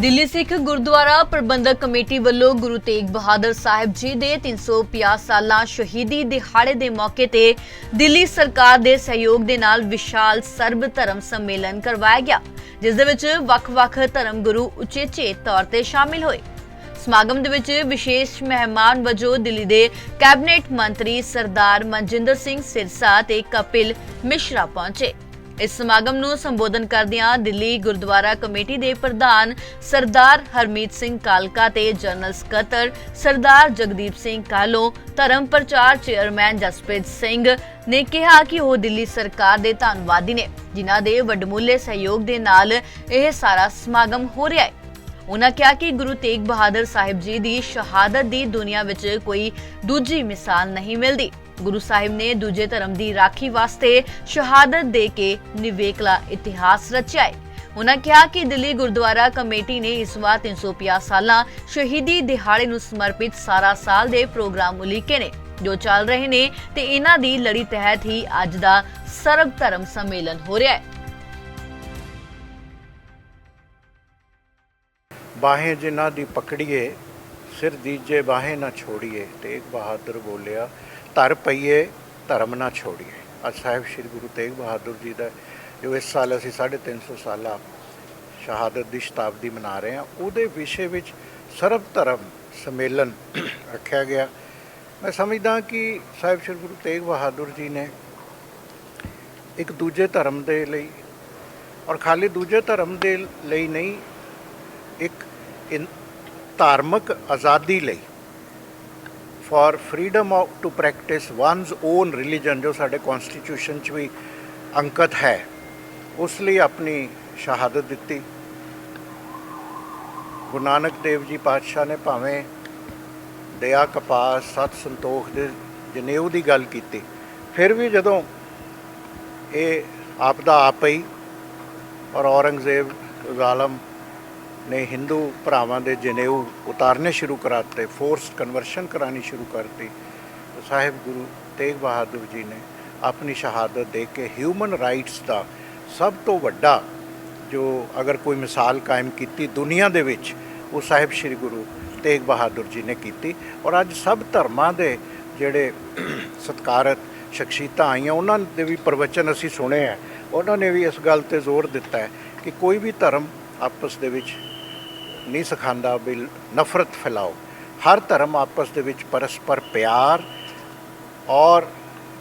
Delhi Sikh Gurdwara Prabandhak committee ਵੱਲੋਂ ਗੁਰੂ ਤੇਗ ਬਹਾਦਰ ਸਾਹਿਬ ਜੀ ਦੇ 350 ਸਾਲਾਂ ਸ਼ਹੀਦੀ ਦਿਹਾੜੇ ਦੇ ਮੌਕੇ ਤੇ ਦਿੱਲੀ ਸਰਕਾਰ ਦੇ ਸਹਿਯੋਗ ਦੇ ਨਾਲ ਵਿਸ਼ਾਲ ਸਰਬ ਧਰਮ ਸੰਮੇਲਨ ਕਰਵਾਇਆ ਗਿਆ, ਜਿਸ ਦੇ ਵਿੱਚ ਵੱਖ-ਵੱਖ ਧਰਮ ਗੁਰੂ ਉਚੇਚੇ ਤੌਰ ਤੇ ਸ਼ਾਮਿਲ ਹੋਏ। ਸਮਾਗਮ ਦੇ ਵਿੱਚ ਵਿਸ਼ੇਸ਼ ਮਹਿਮਾਨ ਵਜੋਂ ਦਿੱਲੀ ਦੇ ਕੈਬਨਿਟ ਮੰਤਰੀ ਸਰਦਾਰ ਮਨਜਿੰਦਰ ਸਿੰਘ ਸਿਰਸਾ ਤੇ ਕਪਿਲ ਮਿਸ਼ਰਾ ਪਹੁੰਚੇ। ਇਸ ਸਮਾਗਮ ਨੂੰ ਸੰਬੋਧਨ ਕਰਦਿਆਂ ਦਿੱਲੀ ਗੁਰਦੁਆਰਾ ਕਮੇਟੀ ਦੇ ਪ੍ਰਧਾਨ ਸਰਦਾਰ ਹਰਮੀਤ ਸਿੰਘ ਕਾਲਕਾ ਤੇ ਜਨਰਲ ਸਕੱਤਰ ਸਰਦਾਰ ਜਗਦੀਪ ਸਿੰਘ ਕਾਲੋ, ਧਰਮ ਪ੍ਰਚਾਰ ਚੇਅਰਮੈਨ ਜਸਪ੍ਰੀਤ ਸਿੰਘ ਨੇ ਕਿਹਾ ਕਿ ਉਹ ਦਿੱਲੀ ਸਰਕਾਰ ਦੇ ਧੰਨਵਾਦੀ ਨੇ, ਜਿਨ੍ਹਾਂ ਦੇ ਵੱਡਮੁੱਲੇ ਸਹਿਯੋਗ ਦੇ ਨਾਲ ਇਹ ਸਾਰਾ ਸਮਾਗਮ ਹੋ ਰਿਹਾ ਹੈ। ਉਹਨਾਂ ਕਿਹਾ ਕਿ ਗੁਰੂ ਤੇਗ ਬਹਾਦਰ ਸਾਹਿਬ ਜੀ ਦੀ ਸ਼ਹਾਦਤ ਦੀ ਦੁਨੀਆ ਵਿੱਚ ਕੋਈ ਦੂਜੀ ਮਿਸਾਲ ਨਹੀਂ ਮਿਲਦੀ। ਗੁਰੂ ਸਾਹਿਬ ਨੇ ਦੂਜੇ ਧਰਮ ਦੀ ਰਾਖੀ ਵਾਸਤੇ ਸ਼ਹਾਦਤ ਦੇ ਕੇ ਨਿਵੇਕਲਾ ਇਤਿਹਾਸ ਰਚਿਆ ਹੈ। ਉਹਨਾਂ ਕਿਹਾ ਕਿ ਦਿੱਲੀ ਗੁਰਦੁਆਰਾ ਕਮੇਟੀ ਨੇ ਇਸ ਵਾਰ 350 ਸਾਲਾਂ ਸ਼ਹੀਦੀ ਦਿਹਾੜੇ ਨੂੰ ਸਮਰਪਿਤ ਸਾਰਾ ਸਾਲ ਦੇ ਪ੍ਰੋਗਰਾਮ ਉਲੀਕੇ ਨੇ। ਜੋ ਚੱਲ ਰਹੇ ਨੇ ਤੇ ਇਹਨਾਂ ਦੀ ਲੜੀ ਤਹਿਤ ਹੀ ਅੱਜ ਦਾ ਸਰਬ ਧਰਮ ਸੰਮੇਲਨ ਹੋ ਰਿਹਾ ਹੈ। ਬਾਹੇ ਜਿਨ੍ਹਾਂ ਦੀ ਪਕੜੀਏ, ਸਿਰ ਦੀਜੇ ਬਾਹੇ ਨਾ ਛੋੜੀਏ ਤੇਗ ਬਹਾਦਰ ਬੋਲਿਆ, ਧਰ ਪਈਏ, ਧਰਮ ਨਾ ਛੋੜੀਏ। ਅੱਜ ਸਾਹਿਬ ਸ੍ਰੀ ਗੁਰੂ ਤੇਗ ਬਹਾਦਰ ਜੀ ਦਾ ਜੋ ਇਸ ਸਾਲ ਅਸੀਂ 350 ਸਾਲਾ ਸ਼ਹਾਦਤ ਦੀ ਸ਼ਤਾਬਦੀ ਮਨਾ ਰਹੇ ਹਾਂ, ਉਹਦੇ ਵਿਸ਼ੇ ਵਿੱਚ ਸਰਬ ਧਰਮ ਸੰਮੇਲਨ ਰੱਖਿਆ ਗਿਆ। ਮੈਂ ਸਮਝਦਾ ਕਿ ਸਾਹਿਬ ਸ੍ਰੀ ਗੁਰੂ ਤੇਗ ਬਹਾਦਰ ਜੀ ਨੇ ਇੱਕ ਦੂਜੇ ਧਰਮ ਦੇ ਲਈ, ਔਰ ਖਾਲੀ ਦੂਜੇ ਧਰਮ ਦੇ ਲਈ ਨਹੀਂ, ਇੱਕ ਇਨ, ਧਾਰਮਿਕ ਆਜ਼ਾਦੀ ਲਈ for freedom of to practise one's own religion ਜੋ ਸਾਡੇ ਕਨਸਟੀਟਿਊਸ਼ਨ 'ਚ ਵੀ ਅੰਕਤ ਹੈ, ਉਸ ਲਈ ਆਪਣੀ ਸ਼ਹਾਦਤ ਦਿੱਤੀ। ਗੁਰੂ ਨਾਨਕ ਦੇਵ ਜੀ ਪਾਤਸ਼ਾਹ ਨੇ ਭਾਵੇਂ ਦਇਆ ਕਪਾਸ ਸਤ ਸੰਤੋਖ ਦੇ ਜਨੇਊ ਦੀ ਗੱਲ ਕੀਤੀ, ਫਿਰ ਵੀ ਜਦੋਂ ਇਹ ਆਪ ਦਾ ਆਪ ਹੀ ਔਰ ਔਰੰਗਜ਼ੇਬ ਗਾਲਮ ਨੇ ਹਿੰਦੂ ਭਰਾਵਾਂ ਦੇ ਜਨੇਊ ਉਤਾਰਨੇ ਸ਼ੁਰੂ ਕਰਾਤੇ ਫੋਰਸ ਕਨਵਰਸ਼ਨ ਕਰਾਣੀ ਸ਼ੁਰੂ ਕਰਤੀ। ਸਾਹਿਬ ਗੁਰੂ ਤੇਗ ਬਹਾਦਰ ਜੀ ਨੇ ਆਪਣੀ ਸ਼ਹਾਦਤ ਦੇ ਕੇ ਹਿਊਮਨ ਰਾਈਟਸ ਦਾ ਸਭ ਤੋਂ ਵੱਡਾ ਜੋ ਅਗਰ ਕੋਈ ਮਿਸਾਲ ਕਾਇਮ ਕੀਤੀ ਦੁਨੀਆ ਦੇ ਵਿੱਚ, ਉਹ ਸਾਹਿਬ ਸ੍ਰੀ ਗੁਰੂ ਤੇਗ ਬਹਾਦਰ ਜੀ ਨੇ ਕੀਤੀ। ਔਰ ਅੱਜ ਸਭ ਧਰਮਾਂ ਦੇ ਜਿਹੜੇ ਸਤਕਾਰਤ ਸ਼ਖਸੀਅਤਾਂ ਆਈਆਂ, ਉਹਨਾਂ ਦੇ ਵੀ ਪ੍ਰਵਚਨ ਅਸੀਂ ਸੁਣੇ ਆ। ਉਹਨਾਂ ਨੇ ਵੀ ਇਸ ਗੱਲ ਤੇ ਜ਼ੋਰ ਦਿੱਤਾ ਹੈ ਕਿ ਕੋਈ ਵੀ ਧਰਮ ਆਪਸ ਦੇ ਵਿੱਚ ਨਹੀਂ ਸਿਖਾਉਂਦਾ ਵੀ ਨਫ਼ਰਤ ਫੈਲਾਓ। ਹਰ ਧਰਮ ਆਪਸ ਦੇ ਵਿੱਚ ਪਰਸਪਰ ਪਿਆਰ ਔਰ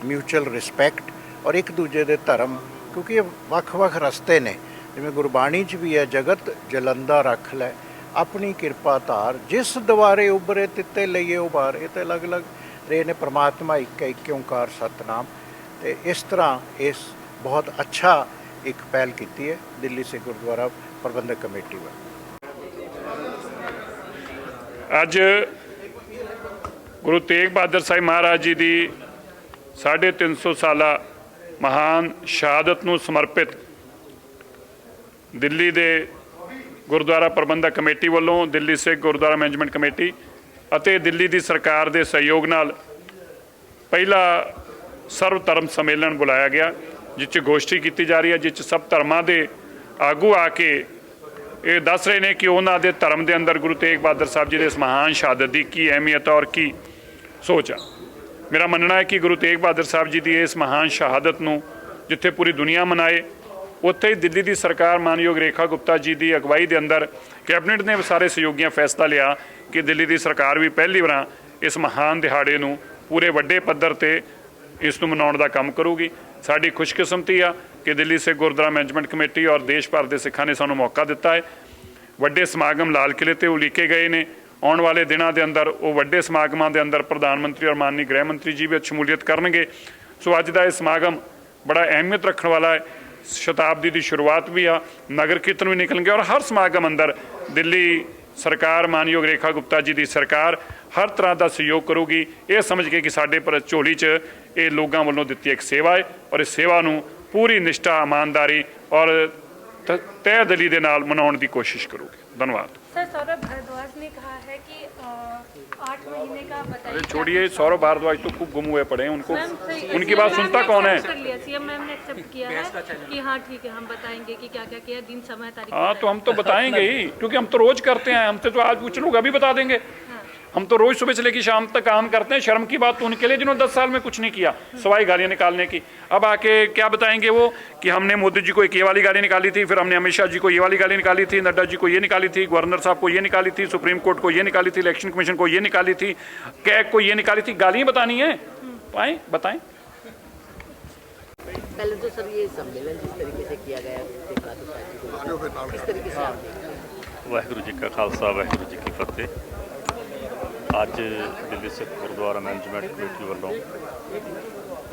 ਮਿਊਚੁਅਲ ਰਿਸਪੈਕਟ ਔਰ ਇੱਕ ਦੂਜੇ ਦੇ ਧਰਮ, ਕਿਉਂਕਿ ਇਹ ਵੱਖ-ਵੱਖ ਰਸਤੇ ਨੇ। ਜਿਵੇਂ ਗੁਰਬਾਣੀ 'ਚ ਵੀ ਹੈ, ਜਗਤ ਜਲੰਦਾ ਰੱਖ ਲੈ, ਆਪਣੀ ਕਿਰਪਾ ਧਾਰ, ਜਿਸ ਦੁਆਰੇ ਉਬਰੇ ਤਿੱਤੇ ਲਈਏ ਉਬਾਰ ਇਹ ਤੇ ਅਲੱਗ-ਅਲੱਗ ਰੇ ਨੇ, ਪ੍ਰਮਾਤਮਾ ਇੱਕ ਹੈ, ਇੱਕ ਓੰਕਾਰ ਸਤਨਾਮ। ਤੇ ਇਸ ਤਰ੍ਹਾਂ ਇਸ ਬਹੁਤ ਅੱਛਾ ਇੱਕ ਪਹਿਲ ਕੀਤੀ ਹੈ, ਦਿੱਲੀ ਸਿੱਖ ਗੁਰਦੁਆਰਾ ਪ੍ਰਬੰਧਕ ਕਮੇਟੀ ਵੱਲੋਂ। ਅੱਜ ਗੁਰੂ ਤੇਗ ਬਹਾਦਰ ਸਾਹਿਬ ਮਹਾਰਾਜ ਜੀ ਦੀ 350 ਸਾਲਾ ਮਹਾਨ ਸ਼ਹਾਦਤ ਨੂੰ ਸਮਰਪਿਤ ਦਿੱਲੀ ਦੇ ਗੁਰਦੁਆਰਾ ਪ੍ਰਬੰਧਕ ਕਮੇਟੀ ਵੱਲੋਂ ਦਿੱਲੀ ਸਿੱਖ ਗੁਰਦੁਆਰਾ ਮੈਨੇਜਮੈਂਟ ਕਮੇਟੀ ਅਤੇ ਦਿੱਲੀ ਦੀ ਸਰਕਾਰ ਦੇ ਸਹਿਯੋਗ ਨਾਲ ਪਹਿਲਾ ਸਰਵ ਧਰਮ ਸੰਮੇਲਨ ਬੁਲਾਇਆ ਗਿਆ, ਜਿਸ 'ਚ ਗੋਸ਼ਟੀ ਕੀਤੀ ਜਾ ਰਹੀ ਹੈ, ਜਿਸ 'ਚ ਸਭ ਧਰਮਾਂ ਦੇ ਆਗੂ ਆ ਕੇ ਇਹ ਦੱਸ ਰਹੇ ਨੇ ਕਿ ਉਹਨਾਂ ਦੇ ਧਰਮ ਦੇ ਅੰਦਰ ਗੁਰੂ ਤੇਗ ਬਹਾਦਰ ਸਾਹਿਬ ਜੀ ਦੇ ਇਸ ਮਹਾਨ ਸ਼ਹਾਦਤ ਦੀ ਕੀ ਅਹਿਮੀਅਤ ਔਰ ਕੀ ਸੋਚ ਆ। ਮੇਰਾ ਮੰਨਣਾ ਹੈ ਕਿ ਗੁਰੂ ਤੇਗ ਬਹਾਦਰ ਸਾਹਿਬ ਜੀ ਦੀ ਇਸ ਮਹਾਨ ਸ਼ਹਾਦਤ ਨੂੰ ਜਿੱਥੇ ਪੂਰੀ ਦੁਨੀਆ ਮਨਾਏ, ਉੱਥੇ ਹੀ ਦਿੱਲੀ ਦੀ ਸਰਕਾਰ ਮਾਨਯੋਗ ਰੇਖਾ ਗੁਪਤਾ ਜੀ ਦੀ ਅਗਵਾਈ ਦੇ ਅੰਦਰ ਕੈਬਨਿਟ ਨੇ ਸਾਰੇ ਸਹਿਯੋਗੀਆਂ ਫੈਸਲਾ ਲਿਆ ਕਿ ਦਿੱਲੀ ਦੀ ਸਰਕਾਰ ਵੀ ਪਹਿਲੀ ਵਾਰ ਇਸ ਮਹਾਨ ਦਿਹਾੜੇ ਨੂੰ ਪੂਰੇ ਵੱਡੇ ਪੱਧਰ ਤੇ ਇਸ ਨੂੰ ਮਨਾਉਣ ਦਾ ਕੰਮ ਕਰੂਗੀ। ਸਾਡੀ ਖੁਸ਼ਕਿਸਮਤੀ ਆ ਕਿ ਦਿੱਲੀ ਸਿੱਖ ਗੁਰਦੁਆਰਾ ਮੈਨੇਜਮੈਂਟ ਕਮੇਟੀ ਔਰ ਦੇਸ਼ ਭਰ ਦੇ ਸਿੱਖਾਂ ਨੇ ਸਾਨੂੰ ਮੌਕਾ ਦਿੱਤਾ ਹੈ। ਵੱਡੇ ਸਮਾਗਮ ਲਾਲ ਕਿਲੇ ਤੇ ਉਲੀਕੇ ਗਏ ਨੇ। ਆਉਣ ਵਾਲੇ ਦਿਨਾਂ ਦੇ ਅੰਦਰ ਉਹ ਵੱਡੇ ਸਮਾਗਮਾਂ ਦੇ ਅੰਦਰ ਪ੍ਰਧਾਨ ਮੰਤਰੀ ਔਰ ਮਾਨਨੀ ਗ੍ਰਹਿ ਮੰਤਰੀ ਜੀ ਵੀ ਸ਼ਮੂਲੀਅਤ ਕਰਨਗੇ। ਸੋ ਅੱਜ ਦਾ ਇਹ ਸਮਾਗਮ ਬੜਾ ਅਹਿਮੀਅਤ ਰੱਖਣ ਵਾਲਾ ਹੈ। ਸ਼ਤਾਬਦੀ ਦੀ ਸ਼ੁਰੂਆਤ ਵੀ ਆ, ਨਗਰ ਕੀਰਤਨ ਵੀ ਨਿਕਲਣਗੇ ਔਰ ਹਰ ਸਮਾਗਮ ਅੰਦਰ ਦਿੱਲੀ ਸਰਕਾਰ, ਮਾਨਯੋਗ ਰੇਖਾ ਗੁਪਤਾ ਜੀ ਦੀ ਸਰਕਾਰ ਹਰ ਤਰ੍ਹਾਂ ਦਾ ਸਹਿਯੋਗ ਕਰੂਗੀ। ਇਹ ਸਮਝ ਕੇ ਕਿ ਸਾਡੇ ਪਰ ਝੋਲੀ 'ਚ ਇਹ ਲੋਕਾਂ ਵੱਲੋਂ ਦਿੱਤੀ ਇੱਕ ਸੇਵਾ ਹੈ ਔਰ ਇਸ ਸੇਵਾ ਨੂੰ ਪੂਰੀ ਨਿਸ਼ਠਾ ਇਮਾਨਦਾਰੀ ਔਰ ਤ- ਤਹਿ ਦਿਲੀ ਦੇ ਨਾਲ ਮਨਾਉਣ ਦੀ ਕੋਸ਼ਿਸ਼ ਕਰੂਗੇ ਧੰਨਵਾਦ सर सौरभ भारद्वाज ने कहा है कि अ, आठ महीने का बताइए अरे छोड़िए सौरभ भारद्वाज तो खूब गुम हुए पड़े हैं उनको मैम, सही- उनकी बात मैम सुनता ने कौन है accept कर लिया सीएम मैम ने एक्सेप्ट किया है कि हाँ ठीक है हम बताएंगे कि क्या क्या किया दिन समय तारीख हाँ तो हम तो बताएंगे ही क्योंकि हम तो रोज करते हैं हमसे तो आज कुछ लोग अभी बता देंगे हम तो रोज सुबह से लेकर शाम तक काम करते हैं। शर्म की बात तो उनके लिए जिन्होंने दस साल में कुछ नहीं किया सवाई गालियाँ निकालने की। अब आके क्या बताएँगे वो कि हमने मोदी जी को एक ये वाली गाली निकाली थी फिर हमने अमित शाह जी को ये वाली गाली निकाली थी नड्डा जी को ये निकाली थी गवर्नर साहब को ये निकाली थी सुप्रीम कोर्ट को ये निकाली थी इलेक्शन कमीशन को ये निकाली थी कैग को ये निकाली थी। गालियाँ बतानी है? पाए बताएँ। पहले तो सर ये सम्मेलन जिस तरीके से किया गया है उसके बाद तो शायद ही। कोई- किस ਅੱਜ ਦਿੱਲੀ ਸਿੱਖ ਗੁਰਦੁਆਰਾ ਮੈਨੇਜਮੈਂਟ ਕਮੇਟੀ ਵੱਲੋਂ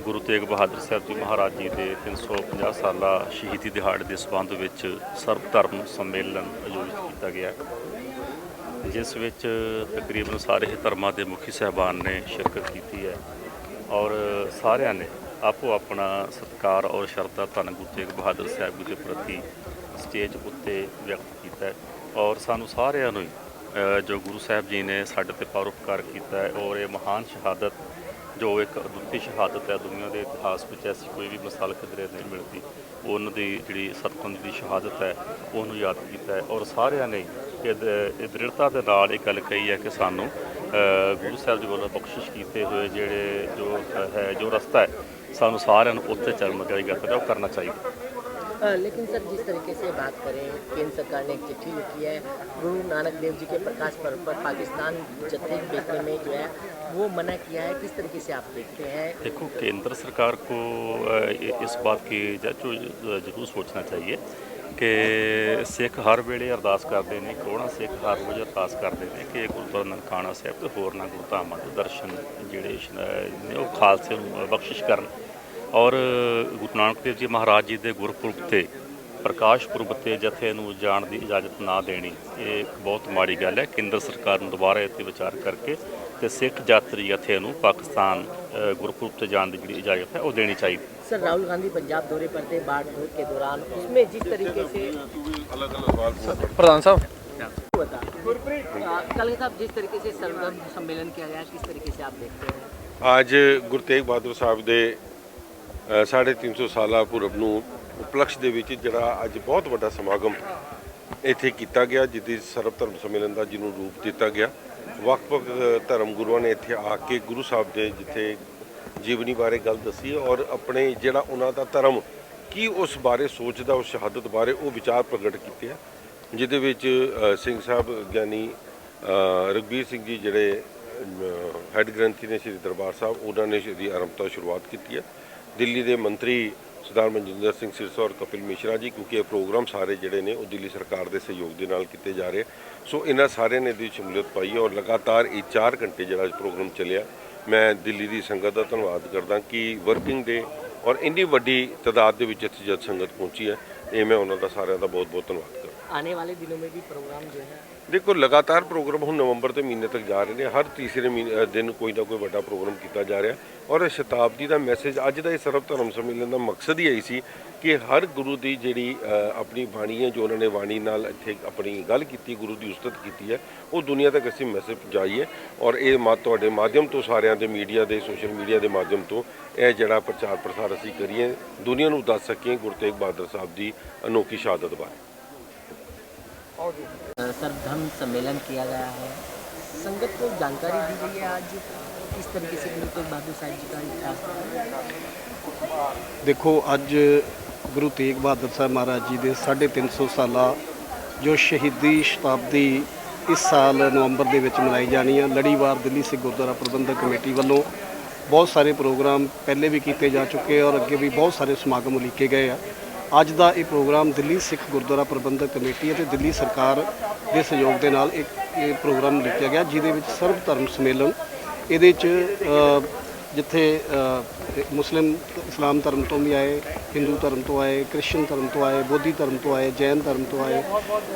ਗੁਰੂ ਤੇਗ ਬਹਾਦਰ ਸਾਹਿਬ ਜੀ ਮਹਾਰਾਜ ਜੀ ਦੇ 350 ਸਾਲਾ ਸ਼ਹੀਦੀ ਦਿਹਾੜੇ ਦੇ ਸਬੰਧ ਵਿੱਚ ਸਰਬ ਧਰਮ ਸੰਮੇਲਨ ਆਯੋਜਿਤ ਕੀਤਾ ਗਿਆ ਜਿਸ ਵਿੱਚ ਤਕਰੀਬਨ ਸਾਰੇ ਹੀ ਧਰਮਾਂ ਦੇ ਮੁਖੀ ਸਹਿਬਾਨ ਨੇ ਸ਼ਿਰਕਤ ਕੀਤੀ ਹੈ ਔਰ ਸਾਰਿਆਂ ਨੇ ਆਪੋ ਆਪਣਾ ਸਤਿਕਾਰ ਔਰ ਸ਼ਰਧਾ ਧੰਨ ਗੁਰੂ ਤੇਗ ਬਹਾਦਰ ਸਾਹਿਬ ਜੀ ਦੇ ਪ੍ਰਤੀ ਸਟੇਜ ਉੱਤੇ ਵਿਅਕਤ ਕੀਤਾ ਔਰ ਸਾਨੂੰ ਸਾਰਿਆਂ ਨੂੰ ਹੀ, ਜੋ ਗੁਰੂ ਸਾਹਿਬ ਜੀ ਨੇ ਸਾਡੇ ਤੇ ਪਰਉਪਕਾਰ ਕੀਤਾ ਹੈ ਔਰ ਇਹ ਮਹਾਨ ਸ਼ਹਾਦਤ, ਜੋ ਇੱਕ ਅਦੁੱਤੀ ਸ਼ਹਾਦਤ ਹੈ ਦੁਨੀਆ ਦੇ ਇਤਿਹਾਸ ਵਿੱਚ ਐਸੀ ਕੋਈ ਵੀ ਮਿਸਾਲ ਕਿਧਰੇ ਨਹੀਂ ਮਿਲਦੀ, ਉਹਨਾਂ ਦੀ ਜਿਹੜੀ ਸਤਪੰਥ ਦੀ ਸ਼ਹਾਦਤ ਹੈ, ਉਹਨੂੰ ਯਾਦ ਕੀਤਾ ਹੈ ਔਰ ਸਾਰਿਆਂ ਨੇ ਇਹ ਦ- ਇਹ ਦ੍ਰਿੜਤਾ ਦੇ ਨਾਲ ਇਹ ਗੱਲ ਕਹੀ ਹੈ ਕਿ ਸਾਨੂੰ ਗੁਰੂ ਸਾਹਿਬ ਜੀ ਵੱਲੋਂ ਬਖਸ਼ਿਸ਼ ਕੀਤੇ ਹੋਏ ਜਿਹੜੇ ਜੋ ਹੈ, ਜੋ ਰਸਤਾ ਹੈ, ਸਾਨੂੰ ਸਾਰਿਆਂ ਨੂੰ ਉੱਤੇ ਚੱਲਣਾ ਚਾਹੀਦਾ ਤੇ ਉਹ ਕਰਨਾ ਚਾਹੀਦਾ। अ, लेकिन सर जिस तरीके से बात करें केंद्र सरकार ने एक चिट्ठी लिखी है गुरु नानक देव जी के प्रकाश पर्व पर पाकिस्तान जत्थे बेचने में जो है वो मना किया है किस तरीके से आप देखते हैं देखो केंद्र सरकार को अ, इ- इस बात की ज- जो जरूर सोचना चाहिए ਕਿ ਸਿੱਖ ਹਰ ਵੇਲੇ ਅਰਦਾਸ ਕਰਦੇ ਨੇ ਕਰੋੜਾਂ ਸਿੱਖ ਹਰ ਰੋਜ਼ ਅਰਦਾਸ ਕਰਦੇ ਨੇ ਕਿ ਗੁਰਦੁਆਰਾ ਨਨਕਾਣਾ ਸਾਹਿਬ ਤੇ ਹੋਰ ਨਾ ਗੁਰਧਾਮਾਂ ਦੇ ਦਰਸ਼ਨ ਜਿਹੜੇ ਇਸ਼ਨਾ- ਨੇ ਉਹ ਖਾਲਸੇ ਨੂੰ ਬਖਸ਼ਿਸ਼ ਕਰਨ ਔਰ ਗੁਰੂ ਨਾਨਕ ਦੇਵ ਜੀ ਮਹਾਰਾਜ ਜੀ ਦੇ ਗੁਰਪੁਰਬ ਤੇ ਪ੍ਰਕਾਸ਼ ਪੁਰਬ ਤੇ ਜਥੇ ਨੂੰ ਜਾਣ ਦੀ ਇਜਾਜ਼ਤ ਨਾ ਦੇਣੀ ਇਹ ਇੱਕ ਬਹੁਤ ਮਾੜੀ ਗੱਲ ਹੈ ਕੇਂਦਰ ਸਰਕਾਰ ਨੂੰ ਦੁਬਾਰਾ ਇਹ ਤੇ ਵਿਚਾਰ ਕਰਕੇ ਤੇ ਸਿੱਖ ਯਾਤਰੀ ਜਥੇ ਨੂੰ ਪਾਕਿਸਤਾਨ ਅ, ਗੁਰਪੁਰਬ ਤੇ ਜਾਣ ਦੀ ਜਿਹੜੀ ਇਜਾਜ਼ਤ ਹੈ ਉਹ ਦੇਣੀ ਚਾਹੀਦੀ सर राहुल गांधी पंजाब दौरे पर थे बाढ़ के दौरान उसमें जिस तरीके से प्रधान साहब बता अ, कल साहब जिस तरीके से सर्वधर्म सम्मेलन किया गया किस तरीके से आप देखते हैं ਅੱਜ ਗੁਰੂ ਤੇਗ ਬਹਾਦਰ ਸਾਹਿਬ ਦੇ ਅ, ਸਾਢੇ 350 ਸਾਲਾ ਪੁਰਬ ਨੂੰ ਉਪਲਕਸ਼ ਦੇ ਵਿੱਚ ਜਿਹੜਾ ਅੱਜ ਬਹੁਤ ਵੱਡਾ ਸਮਾਗਮ ਇੱਥੇ ਕੀਤਾ ਗਿਆ ਜਿਹਦੀ ਸਰਬ ਧਰਮ ਸੰਮੇਲਨ ਦਾ ਜਿਹਨੂੰ ਰੂਪ ਦਿੱਤਾ ਗਿਆ। ਵੱਖ-ਵੱਖ ਧਰਮ ਗੁਰੂਆਂ ਨੇ ਇੱਥੇ ਆ ਕੇ ਗੁਰੂ ਸਾਹਿਬ ਦੇ ਜਿੱਥੇ ਜੀਵਨੀ ਬਾਰੇ ਗੱਲ ਦੱਸੀ ਔਰ ਆਪਣੇ ਜਿਹੜਾ ਉਹਨਾਂ ਦਾ ਧਰਮ ਕੀ ਉਸ ਬਾਰੇ ਸੋਚਦਾ ਉਸ ਸ਼ਹਾਦਤ ਬਾਰੇ ਉਹ ਵਿਚਾਰ ਪ੍ਰਗਟ ਕੀਤੇ ਆ ਜਿਹਦੇ ਵਿੱਚ ਸਿੰਘ ਸਾਹਿਬ ਗਿਆਨੀ ਅ, ਸਿੰਘ ਜੀ ਜਿਹੜੇ ਹੈੱਡ ਗ੍ਰੰਥੀ ਨੇ ਸ੍ਰੀ ਦਰਬਾਰ ਸਾਹਿਬ ਉਹਨਾਂ ਨੇ ਦੀ ਆਰੰਭਤਾ ਸ਼ੁਰੂਆਤ ਕੀਤੀ ਹੈ। ਦਿੱਲੀ ਦੇ ਮੰਤਰੀ ਸਰਦਾਰ ਮਨਜਿੰਦਰ ਸਿੰਘ ਸਿਰਸਾ ਔਰ ਕਪਿਲ ਮਿਸ਼ਰਾ ਜੀ, ਕਿਉਂਕਿ ਇਹ ਪ੍ਰੋਗਰਾਮ ਸਾਰੇ ਜਿਹੜੇ ਨੇ ਉਹ ਦਿੱਲੀ ਸਰਕਾਰ ਦੇ ਸਹਿਯੋਗ ਦੇ ਨਾਲ ਕੀਤੇ ਜਾ ਰਹੇ ਸੋ ਇਹਨਾਂ ਸਾਰਿਆਂ ਨੇ ਦੀ ਸ਼ਮੂਲੀਅਤ ਪਾਈ ਹੈ ਔਰ ਲਗਾਤਾਰ ਇਹ 4 ਘੰਟੇ ਜਿਹੜਾ ਪ੍ਰੋਗਰਾਮ ਚੱਲਿਆ, ਮੈਂ ਦਿੱਲੀ ਦੀ ਸੰਗਤ ਦਾ ਧੰਨਵਾਦ ਕਰਦਾ ਕਿ ਵਰਕਿੰਗ ਡੇ ਔਰ ਇੰਨੀ ਵੱਡੀ ਤਾਦਾਦ ਦੇ ਵਿੱਚ ਇੱਥੇ ਜਦ ਸੰਗਤ ਪਹੁੰਚੀ ਹੈ, ਇਹ ਮੈਂ ਉਹਨਾਂ ਦਾ ਸਾਰਿਆਂ ਦਾ ਬਹੁਤ ਬਹੁਤ ਧੰਨਵਾਦ आने वाले दिनों में भी प्रोग्राम जो है ਦੇਖੋ ਲਗਾਤਾਰ ਪ੍ਰੋਗਰਾਮ ਹੁਣ ਨਵੰਬਰ ਦੇ ਮਹੀਨੇ ਤੱਕ ਜਾ ਰਹੇ ਨੇ ਹਰ ਤੀਸਰੇ ਮਹੀਨੇ- ਅ, ਦਿਨ ਕੋਈ ਨਾ ਕੋਈ ਵੱਡਾ ਪ੍ਰੋਗਰਾਮ ਕੀਤਾ ਜਾ ਰਿਹਾ ਔਰ ਇਹ ਸ਼ਤਾਬਦੀ ਦਾ ਮੈਸੇਜ ਅੱਜ ਦਾ ਇਹ ਸਰਬ ਧਰਮ ਸੰਮੇਲਨ ਦਾ ਮਕਸਦ ਹੀ ਇਹੀ ਸੀ ਕਿ ਹਰ ਗੁਰੂ ਦੀ ਜਿਹੜੀ ਅ, ਆਪਣੀ ਬਾਣੀ ਹੈ ਜੋ ਉਹਨਾਂ ਨੇ ਬਾਣੀ ਨਾਲ ਇੱਥੇ ਆਪਣੀ ਗੱਲ ਕੀਤੀ ਗੁਰੂ ਦੀ ਉਸਤਤ ਕੀਤੀ ਹੈ ਉਹ ਦੁਨੀਆ ਤੱਕ ਅਸੀਂ ਮੈਸੇਜ ਪਹੁੰਚਾਈਏ ਔਰ ਇਹ ਮਾ ਤੁਹਾਡੇ ਮਾਧਿਅਮ ਤੋਂ ਸਾਰਿਆਂ ਦੇ ਮੀਡੀਆ ਦੇ ਸੋਸ਼ਲ ਮੀਡੀਆ ਦੇ ਮਾਧਿਅਮ ਤੋਂ ਇਹ ਜਿਹੜਾ ਪ੍ਰਚਾਰ ਪ੍ਰਸਾਰ ਅਸੀਂ ਕਰੀਏ ਦੁਨੀਆ ਨੂੰ ਦੱਸ ਸਕੀਏ ਗੁਰੂ ਤੇਗ ਬਹਾਦਰ ਸਾਹਿਬ ਦੀ ਅਨੋਖੀ ਸ਼ਹਾਦਤ ਬਾਰੇ सर्वधर्म सम्मेलन किया गया है संगत को जानकारी दी गई है आज किस तरीके से गुरु तेग बहादुर साहब जी का इतिहास ਦੇਖੋ ਅੱਜ ਗੁਰੂ ਤੇਗ ਬਹਾਦਰ ਸਾਹਿਬ ਮਹਾਰਾਜ ਜੀ ਦੇ 350 ਸਾਲਾ ਜੋ ਸ਼ਹੀਦੀ ਸ਼ਤਾਬਦੀ ਇਸ ਸਾਲ ਨਵੰਬਰ ਦੇ ਵਿੱਚ ਮਨਾਈ ਜਾਣੀ ਹੈ ਲੜੀਵਾਰ ਦਿੱਲੀ ਸਿੱਖ ਗੁਰਦੁਆਰਾ ਪ੍ਰਬੰਧਕ ਕਮੇਟੀ ਵੱਲੋਂ ਬਹੁਤ ਸਾਰੇ ਪ੍ਰੋਗਰਾਮ ਪਹਿਲੇ ਵੀ ਕੀਤੇ ਜਾ ਚੁੱਕੇ ਔਰ ਅੱਗੇ ਵੀ ਬਹੁਤ ਸਾਰੇ ਸਮਾਗਮ ਉਲੀਕੇ ਗਏ ਆ ਅੱਜ ਦਾ ਇਹ ਪ੍ਰੋਗਰਾਮ ਦਿੱਲੀ ਸਿੱਖ ਗੁਰਦੁਆਰਾ ਪ੍ਰਬੰਧਕ ਕਮੇਟੀ ਅਤੇ ਦਿੱਲੀ ਸਰਕਾਰ ਦੇ ਸਹਿਯੋਗ ਦੇ ਨਾਲ ਇੱਕ ਇਹ ਪ੍ਰੋਗਰਾਮ ਲਿਖਿਆ ਗਿਆ, ਜਿਹਦੇ ਵਿੱਚ ਸਰਵ ਧਰਮ ਸੰਮੇਲਨ, ਇਹਦੇ 'ਚ ਜਿੱਥੇ ਮੁਸਲਿਮ ਇਸਲਾਮ ਧਰਮ ਤੋਂ ਵੀ ਆਏ, ਹਿੰਦੂ ਧਰਮ ਤੋਂ ਆਏ, ਕ੍ਰਿਸਚਨ ਧਰਮ ਤੋਂ ਆਏ, ਬੋਧੀ ਧਰਮ ਤੋਂ ਆਏ, ਜੈਨ ਧਰਮ ਤੋਂ ਆਏ,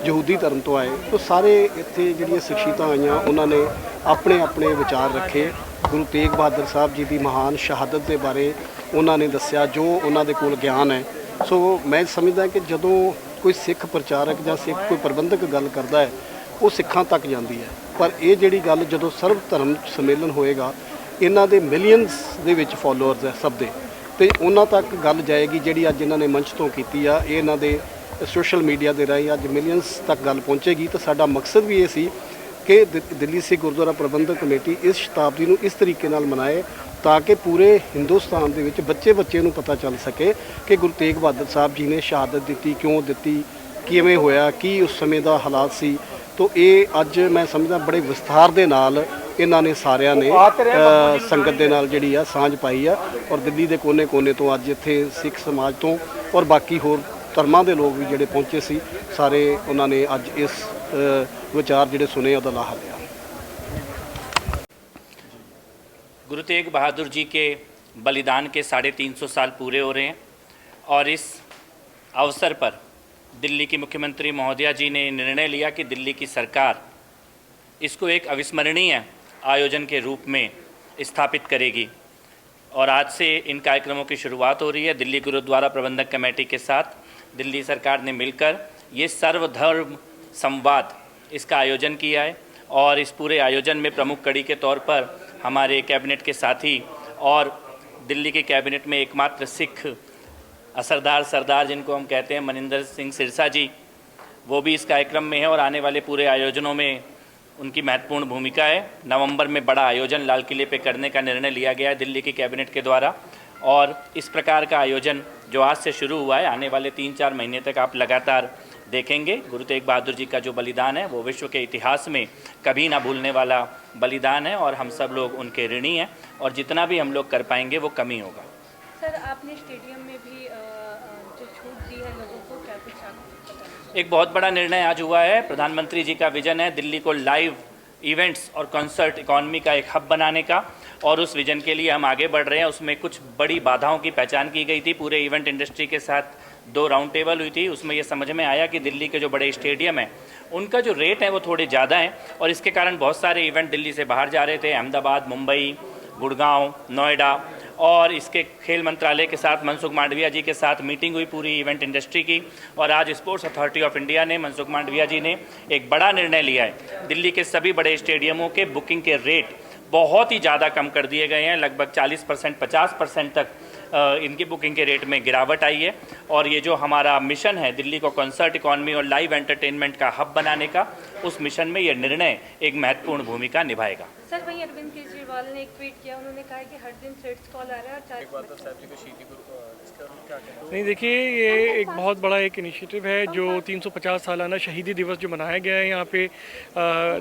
ਯਹੂਦੀ ਧਰਮ ਤੋਂ ਆਏ, ਉਹ ਸਾਰੇ ਇੱਥੇ ਜਿਹੜੀਆਂ ਸ਼ਖਸੀਅਤਾਂ ਆਈਆਂ, ਉਹਨਾਂ ਨੇ ਆਪਣੇ ਆਪਣੇ ਵਿਚਾਰ ਰੱਖੇ। ਗੁਰੂ ਤੇਗ ਬਹਾਦਰ ਸਾਹਿਬ ਜੀ ਦੀ ਮਹਾਨ ਸ਼ਹਾਦਤ ਦੇ ਬਾਰੇ ਉਹਨਾਂ ਨੇ ਦੱਸਿਆ, ਜੋ ਉਹਨਾਂ ਦੇ ਕੋਲ ਗਿਆਨ ਹੈ। ਸੋ ਮੈਂ ਸਮਝਦਾ ਕਿ ਜਦੋਂ ਕੋਈ ਸਿੱਖ ਪ੍ਰਚਾਰਕ ਜਾਂ ਸਿੱਖ ਕੋਈ ਪ੍ਰਬੰਧਕ ਗੱਲ ਕਰਦਾ ਹੈ, ਉਹ ਸਿੱਖਾਂ ਤੱਕ ਜਾਂਦੀ ਹੈ। ਪਰ ਇਹ ਜਿਹੜੀ ਗੱਲ ਜਦੋਂ ਸਰਵ ਧਰਮ ਸੰਮੇਲਨ ਹੋਏਗਾ, ਇਹਨਾਂ ਦੇ ਮਿਲੀਅਨਸ ਦੇ ਵਿੱਚ ਫਾਲੋਅਰਸ ਹੈ ਸਭ ਦੇ। ਤੇ ਉਹਨਾਂ ਤੱਕ ਗੱਲ ਜਾਏਗੀ ਜਿਹੜੀ ਅੱਜ ਇਹਨਾਂ ਨੇ ਮੰਚ ਤੋਂ ਕੀਤੀ ਆ, ਇਹ ਇਹਨਾਂ ਦੇ ਸੋਸ਼ਲ ਮੀਡੀਆ ਦੇ ਰਾਹੀਂ ਅੱਜ ਮਿਲੀਅਨਸ ਤੱਕ ਗੱਲ ਪਹੁੰਚੇਗੀ। ਤਾਂ ਸਾਡਾ ਮਕਸਦ ਵੀ ਇਹ ਸੀ ਕਿ ਦਿੱਲੀ ਸਿੱਖ ਗੁਰਦੁਆਰਾ ਪ੍ਰਬੰਧਕ ਕਮੇਟੀ ਇਸ ਸ਼ਤਾਬਦੀ ਨੂੰ ਇਸ ਤਰੀਕੇ ਨਾਲ ਮਨਾਏ ਤਾਂ ਕਿ ਪੂਰੇ ਹਿੰਦੁਸਤਾਨ ਦੇ ਵਿੱਚ ਬੱਚੇ ਬੱਚੇ ਨੂੰ ਪਤਾ ਚੱਲ ਸਕੇ ਕਿ ਗੁਰੂ ਤੇਗ ਬਹਾਦਰ ਸਾਹਿਬ ਜੀ ਨੇ ਸ਼ਹਾਦਤ ਦਿੱਤੀ ਕਿਉਂ ਦਿੱਤੀ ਕਿਵੇਂ ਹੋਇਆ ਕੀ ਉਸ ਸਮੇਂ ਦਾ ਹਾਲਾਤ ਸੀ। ਤੋਂ ਇਹ ਅੱਜ ਮੈਂ ਸਮਝਦਾ ਬੜੇ ਵਿਸਥਾਰ ਦੇ ਨਾਲ ਇਹਨਾਂ ਨੇ ਸਾਰਿਆਂ ਨੇ ਸੰਗਤ ਦੇ ਨਾਲ ਜਿਹੜੀ ਆ ਸਾਂਝ ਪਾਈ ਆ ਔਰ ਦਿੱਲੀ ਦੇ ਕੋਨੇ-ਕੋਨੇ ਤੋਂ ਅੱਜ ਇੱਥੇ ਸਿੱਖ ਸਮਾਜ ਤੋਂ ਔਰ ਬਾਕੀ ਹੋਰ ਧਰਮਾਂ ਦੇ ਲੋਕ ਵੀ ਜਿਹੜੇ ਪਹੁੰਚੇ ਸੀ ਸਾਰੇ ਉਹਨਾਂ ਨੇ ਅੱਜ ਇਸ ਵਿਚਾਰ ਜਿਹੜੇ ਸੁਨੇ ਉਹਦਾ ਲਾਹਾ ਲਿਆ। गुरु तेग बहादुर जी के बलिदान के साढ़े तीन सौ साल पूरे हो रहे हैं और इस अवसर पर दिल्ली की मुख्यमंत्री महोदया जी ने निर्णय लिया कि दिल्ली की सरकार इसको एक अविस्मरणीय आयोजन के रूप में स्थापित करेगी। और आज से इन कार्यक्रमों की शुरुआत हो रही है। दिल्ली गुरुद्वारा प्रबंधक कमेटी के साथ दिल्ली सरकार ने मिलकर ये सर्वधर्म संवाद इसका आयोजन किया है और इस पूरे आयोजन में प्रमुख कड़ी के तौर पर हमारे कैबिनेट के साथी और दिल्ली के कैबिनेट में एकमात्र सिख असरदार सरदार जिनको हम कहते हैं मनिंदर सिंह सिरसा जी, वो भी इस कार्यक्रम में है और आने वाले पूरे आयोजनों में उनकी महत्वपूर्ण भूमिका है। नवंबर में बड़ा आयोजन लाल किले पे करने का निर्णय लिया गया है दिल्ली की कैबिनेट के द्वारा और इस प्रकार का आयोजन जो आज से शुरू हुआ है, आने वाले तीन चार महीने तक आप लगातार देखेंगे। गुरु तेग बहादुर जी का जो बलिदान है वो विश्व के इतिहास में कभी ना भूलने वाला बलिदान है और हम सब लोग उनके ऋणी हैं और जितना भी हम लोग कर पाएँगे वो कमी होगा। सर आपने स्टेडियम में भी जो छूट दी है लोगों को क्या कुछ एक बहुत बड़ा निर्णय आज हुआ है। प्रधानमंत्री जी का विजन है दिल्ली को लाइव इवेंट्स और कॉन्सर्ट इकॉनमी का एक हब बनाने का और उस विजन के लिए हम आगे बढ़ रहे हैं। उसमें कुछ बड़ी बाधाओं की पहचान की गई थी पूरे इवेंट इंडस्ट्री के साथ। दो राउंड टेबल हुई थी, उसमें ये समझ में आया कि दिल्ली के जो बड़े स्टेडियम हैं, उनका जो रेट है वो थोड़े ज़्यादा हैं और इसके कारण बहुत सारे इवेंट दिल्ली से बाहर जा रहे थे, अहमदाबाद, मुंबई, गुड़गांव, नोएडा और इसके खेल मंत्रालय के साथ मनसुख मांडविया जी के साथ मीटिंग हुई पूरी इवेंट इंडस्ट्री की और आज स्पोर्ट्स अथॉरिटी ऑफ़ इंडिया ने, मनसुख मांडविया जी ने एक बड़ा निर्णय लिया है। दिल्ली के सभी बड़े स्टेडियमों के बुकिंग के रेट बहुत ही ज़्यादा कम कर दिए गए हैं, लगभग 40 परसेंट, पचास परसेंट तक इनकी बुकिंग के रेट में गिरावट आई है। और ये जो हमारा मिशन है दिल्ली को कंसर्ट इकॉनमी और लाइव एंटरटेनमेंट का हब बनाने का उस मिशन में ये निर्णय एक महत्वपूर्ण भूमिका निभाएगा। सर वहीं अरविंद केजरीवाल ने एक ट्वीट किया। उन्होंने कहा कि हर दिन थ्रेड्स कॉल आ रहा है और नहीं, देखिए, ये एक बहुत बड़ा एक इनिशिएटिव है जो 350 सालाना शहीदी दिवस जो मनाया गया है यहाँ पे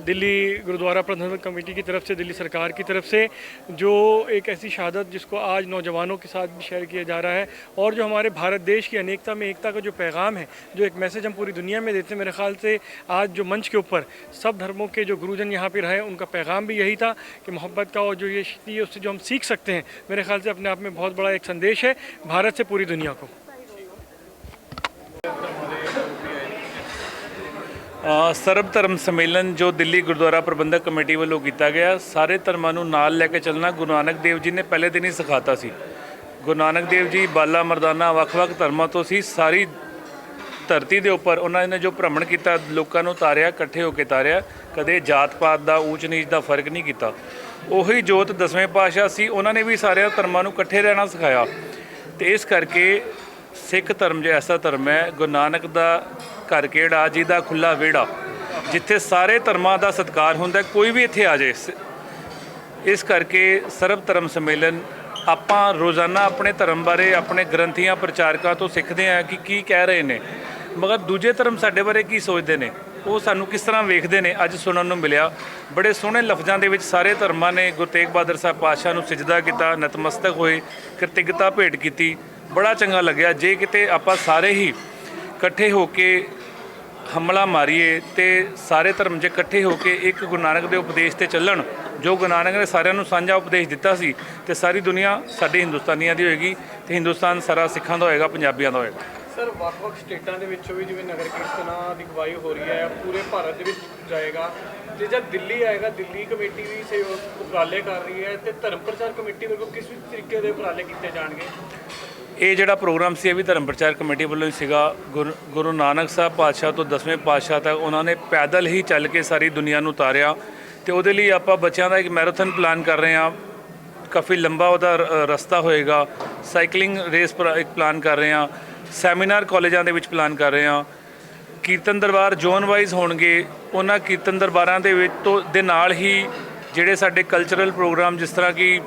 दिल्ली गुरुद्वारा प्रबंधन कमेटी की तरफ़ से, दिल्ली सरकार की तरफ़ से, जो एक ऐसी शहादत जिसको आज नौजवानों के साथ भी शेयर किया जा रहा है और जो हमारे भारत देश की अनेकता में एकता का जो पैगाम है, जो एक मैसेज हम पूरी दुनिया में देते हैं, मेरे ख्याल से आज जो मंच के ऊपर सब धर्मों के जो गुरुजन यहाँ पर रहे, उनका पैगाम भी यही था कि मोहब्बत का और जो ये उससे जो हम सीख सकते हैं, मेरे ख्याल से अपने आप में बहुत बड़ा एक संदेश है। भारत से पूरी दुनिया को ਅ, ਸਰਬ ਧਰਮ ਸੰਮੇਲਨ ਜੋ ਦਿੱਲੀ ਗੁਰਦੁਆਰਾ ਪ੍ਰਬੰਧਕ ਕਮੇਟੀ ਵੱਲੋਂ ਕੀਤਾ ਗਿਆ ਸਾਰੇ ਧਰਮਾਂ ਨੂੰ ਨਾਲ ਲੈ ਕੇ ਚੱਲਣਾ ਗੁਰੂ ਨਾਨਕ ਦੇਵ ਜੀ ਨੇ ਪਹਿਲੇ ਦਿਨ ਹੀ ਸਿਖਾਤਾ ਸੀ ਗੁਰੂ ਨਾਨਕ ਦੇਵ ਜੀ ਬਾਲਾ ਮਰਦਾਨਾ ਵੱਖ-ਵੱਖ ਧਰਮਾਂ ਤੋਂ ਸੀ ਸਾਰੀ ਧਰਤੀ ਦੇ ਉੱਪਰ ਉਹਨਾਂ ਨੇ ਜੋ ਭ੍ਰਮਣ ਕੀਤਾ ਲੋਕਾਂ ਨੂੰ ਤਾਰਿਆ ਇਕੱਠੇ ਹੋ ਕੇ ਤਾਰਿਆ ਕਦੇ ਜਾਤ ਪਾਤ ਦਾ ਊਚ ਨੀਚ ਦਾ ਫਰਕ ਨਹੀਂ ਕੀਤਾ ਉਹੀ ਜੋਤ ਦਸਵੇਂ ਪਾਤਸ਼ਾਹ ਸੀ ਉਹਨਾਂ ਨੇ ਵੀ ਸਾਰਿਆਂ ਧਰਮਾਂ ਨੂੰ ਇਕੱਠੇ ਰਹਿਣਾ ਸਿਖਾਇਆ ਤੇ ਇਸ ਕਰਕੇ ਸਿੱਖ ਧਰਮ ਜੇ ਐਸਾ ਧਰਮ ਹੈ, ਗੁਰੂ ਨਾਨਕ ਦਾ ਘਰ ਕਿਹੜਾ ਦਾ ਖੁੱਲਾ ਵਿਹੜਾ, ਜਿੱਥੇ ਸਾਰੇ ਧਰਮਾਂ ਦਾ ਸਤਿਕਾਰ ਹੁੰਦਾ, ਕੋਈ ਵੀ ਇੱਥੇ ਆ ਜਾਏ। ਇਸ ਕਰਕੇ ਸਰਬ ਧਰਮ ਸੰਮੇਲਨ ਆਪਾਂ ਰੋਜ਼ਾਨਾ ਆਪਣੇ ਧਰਮ ਬਾਰੇ, ਆਪਣੇ ਗ੍ਰੰਥੀਆਂ, ਪ੍ਰਚਾਰਕਾਂ ਤੋਂ ਸਿੱਖਦੇ ਹਾਂ ਕਿ ਕੀ ਕਹਿ ਰਹੇ ਨੇ। ਮਗਰ ਦੂਜੇ ਧਰਮ ਸਾਡੇ ਬਾਰੇ ਕੀ ਸੋਚਦੇ ਨੇ? ਉਹ ਸਾਨੂੰ ਕਿਸ ਤਰ੍ਹਾਂ ਵੇਖਦੇ ਨੇ, ਅੱਜ ਸੁਣਨ ਨੂੰ ਮਿਲਿਆ। ਬੜੇ ਸੋਹਣੇ ਲਫ਼ਜ਼ਾਂ ਦੇ ਵਿੱਚ ਸਾਰੇ ਧਰਮਾਂ ਨੇ ਗੁਰੂ ਤੇਗ ਬਹਾਦਰ ਸਾਹਿਬ ਪਾਤਸ਼ਾਹ ਨੂੰ ਸਜਦਾ ਕੀਤਾ, ਨਤਮਸਤਕ ਹੋਏ ਕ੍ਰਿਤਿਗਤਾ ਭੇਟ ਕੀਤੀ। ਬੜਾ ਚੰਗਾ ਲੱਗਿਆ, ਜੇ ਕਿਤੇ ਆਪਾਂ ਸਾਰੇ ਹੀ ਇਕੱਠੇ ਹੋ ਕੇ ਹਮਲਾ ਮਾਰੀਏ ਤੇ ਸਾਰੇ ਧਰਮ ਜੇ ਇਕੱਠੇ ਹੋ ਕੇ ਇੱਕ ਗੁਰੂ ਨਾਨਕ ਦੇ ਉਪਦੇਸ਼ ਤੇ ਚੱਲਣ, ਜੋ ਗੁਰੂ ਨਾਨਕ ਨੇ ਸਾਰਿਆਂ ਨੂੰ ਸਾਂਝਾ ਉਪਦੇਸ਼ ਦਿੱਤਾ ਸੀ, ਤੇ ਸਾਰੀ ਦੁਨੀਆ ਸਾਡੇ ਹਿੰਦੁਸਤਾਨੀਆਂ ਦੀ ਹੋਏਗੀ ਤੇ ਹਿੰਦੁਸਤਾਨ ਸਾਰਾ ਸਿੱਖਾਂ ਦਾ ਹੋਏਗਾ, ਪੰਜਾਬੀਆਂ ਦਾ ਹੋਏਗਾ। ਸਰ, ਵੱਖ-ਵੱਖ ਸਟੇਟਾਂ ਦੇ ਵਿੱਚੋਂ ਵੀ ਜਿਵੇਂ ਨਗਰ ਕੀਰਤਨਾਂ ਦੀ ਗਵਾਹੀ ਹੋ ਰਹੀ ਹੈ, ਪੂਰੇ ਭਾਰਤ ਦੇ ਵਿੱਚ ਜਾਏਗਾ ਤੇ ਜਦ ਦਿੱਲੀ ਆਏਗਾ, ਦਿੱਲੀ ਕਮੇਟੀ ਵੀ ਸਹਿਯੋਗ ਉਪਰਾਲੇ ਕਰ ਰਹੀ ਹੈ ਤੇ ਧਰਮ ਪ੍ਰਚਾਰ ਕਮੇਟੀ ਵੱਲੋਂ ਕਿਸ ਵੀ ਤਰੀਕੇ ਦੇ ਉਪਰਾਲੇ ਕੀਤੇ ਜਾਣਗੇ? ਇਹ ਜਿਹੜਾ ਪ੍ਰੋਗਰਾਮ ਸੀ, ਇਹ ਵੀ ਧਰਮ ਪ੍ਰਚਾਰ ਕਮੇਟੀ ਵੱਲੋਂ ਹੀ ਸੀਗਾ। ਗੁਰੂ- ਗੁਰੂ ਨਾਨਕ ਸਾਹਿਬ ਪਾਤਸ਼ਾਹ ਤੋਂ ਦਸਵੇਂ ਪਾਤਸ਼ਾਹ ਤੱਕ ਉਹਨਾਂ ਨੇ ਪੈਦਲ ਹੀ ਚੱਲ ਕੇ ਸਾਰੀ ਦੁਨੀਆ ਨੂੰ ਉਤਾਰਿਆ ਤੇ ਉਹਦੇ ਲਈ ਆਪਾਂ ਬੱਚਿਆਂ ਦਾ ਇੱਕ ਮੈਰਾਥਨ ਪਲਾਨ ਕਰ ਰਹੇ ਹਾਂ। ਕਾਫੀ ਲੰਬਾ ਉਹਦਾ ਰਸਤਾ ਹੋਏਗਾ। ਸਾਈਕਲਿੰਗ ਰੇਸ ਪਰ, ਇੱਕ ਪਲਾਨ ਕਰ ਰਹੇ ਹਾਂ। ਸੈਮੀਨਾਰ ਕਾਲਜਾਂ ਦੇ ਵਿੱਚ ਪਲਾਨ ਕਰ ਰਹੇ ਹਾਂ। ਕੀਰਤਨ ਦਰਬਾਰ ਜ਼ੋਨ ਵਾਈਜ਼ ਹੋਣਗੇ। ਉਹਨਾਂ ਕੀਰਤਨ ਦਰਬਾਰਾਂ ਦੇ ਵਿੱਚ ਤੋਂ ਦੇ ਨਾਲ ਹੀ ਜਿਹੜੇ ਸਾਡੇ ਕਲਚਰਲ ਪ੍ਰੋਗਰਾਮ ਜਿਸ ਤਰ੍ਹਾਂ ਕਿ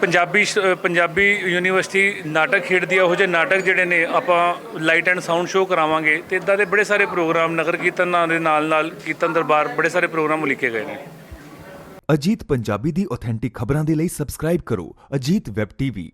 ਪੰਜਾਬੀ ਸ਼- ਪੰਜਾਬੀ ਯੂਨੀਵਰਸਿਟੀ ਨਾਟਕ ਖੇਡਦੀ ਆ ਉਹ ਜਿਹੇ ਨਾਟਕ ਜਿਹੜੇ ਨੇ, ਆਪਾਂ ਲਾਈਟ ਐਂਡ ਸਾਊਂਡ ਸ਼ੋਅ ਕਰਾਵਾਂਗੇ ਤੇ ਇਦਾਂ ਦੇ ਬੜੇ ਸਾਰੇ ਪ੍ਰੋਗਰਾਮ ਨਗਰ ਕੀਰਤਨਾਂ ਦੇ ਨਾਲ ਨਾਲ ਕੀਰਤਨ ਦਰਬਾਰ ਬੜੇ ਸਾਰੇ ਪ੍ਰੋਗਰਾਮ ਲਿਖੇ ਗਏ ਨੇ। ਅਜੀਤ ਪੰਜਾਬੀ ਦੀ ਆਥੈਂਟਿਕ ਖਬਰਾਂ ਦੇ ਲਈ ਸਬਸਕ੍ਰਾਈਬ ਕਰੋ। Ajit web TV